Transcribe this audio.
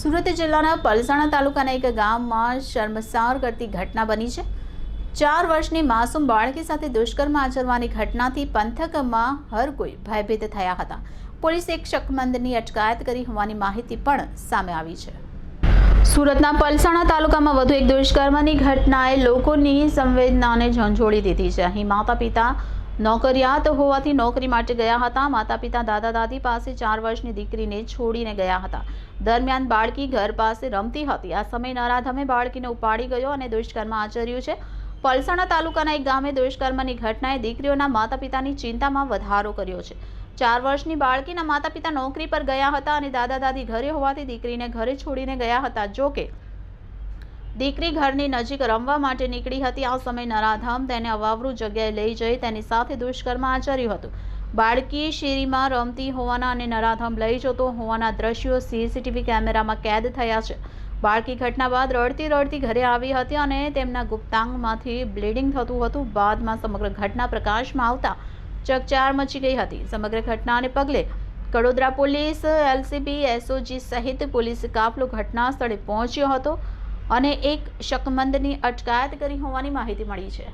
સુરત જિલ્લાના પલસાણા તાલુકાના એક ગામમાં શર્મસાર કરતી ઘટના બની છે. ચાર વર્ષની માસૂમ બાળકી સાથે દુષ્કર્મ આચરવાની ઘટનાથી પંથકમાં હર કોઈ ભયભીત થયા હતા. પોલીસે એક શકમંદની અટકાયત કરી હોવાની માહિતી પણ સામે આવી છે. સુરતના પલસાણા તાલુકામાં વધુ એક દુષ્કર્મની ઘટનાએ લોકોની સંવેદનાને ઝંઝોળી દીધી છે. અહીં માતા પિતા નોકરિયાત હોવાથી નોકરી માટે ગયા હતા. માતા પિતા દાદા દાદી પાસે ચાર વર્ષની દીકરીને છોડીને ગયા હતા. દરમિયાન બાળકી ઘર પાસે રમતી હતી. આ સમયે નરાધમે બાળકીને ઉપાડી ગયો અને દુષ્કર્મ આચર્યું છે. પલસાણા તાલુકાના એક ગામે દુષ્કર્મની ઘટનાએ દીકરીઓના માતા પિતાની ચિંતામાં વધારો કર્યો છે. ચાર વર્ષની બાળકીના માતા પિતા નોકરી પર ગયા હતા અને દાદા દાદી ઘરે હોવાથી દીકરીને ઘરે છોડીને ગયા હતા. જો કે દીકરી ઘરની નજીક રમવા માટે નીકળી હતી. આ સમયે નરાધામ તેને અવાવરૂ જગ્યાએ લઈ જઈ તેની સાથે દુષ્કર્મ આચર્યું હતું. બાળકી શેરીમાં રમતી હોવાના અને નરાધામ લઈ જતો હોવાના દ્રશ્યો સીસીટીવી કેમેરામાં કેદ થયા છે. બાળકી ઘટના બાદ રડતી રડતી ઘરે આવી હતી અને તેમના ગુપ્તાંગમાંથી બ્લીડિંગ થતું હતું. બાદમાં સમગ્ર ઘટના પ્રકાશમાં આવતા ચકચાર મચી ગઈ હતી. સમગ્ર ઘટનાને પગલે કડોદરા પોલીસ, એલસીબી, એસઓજી સહિત પોલીસ કાફલો ઘટના સ્થળે પહોંચ્યો હતો. અને એક શકમંદની અટકાયત કરી હોવાની માહિતી મળી છે.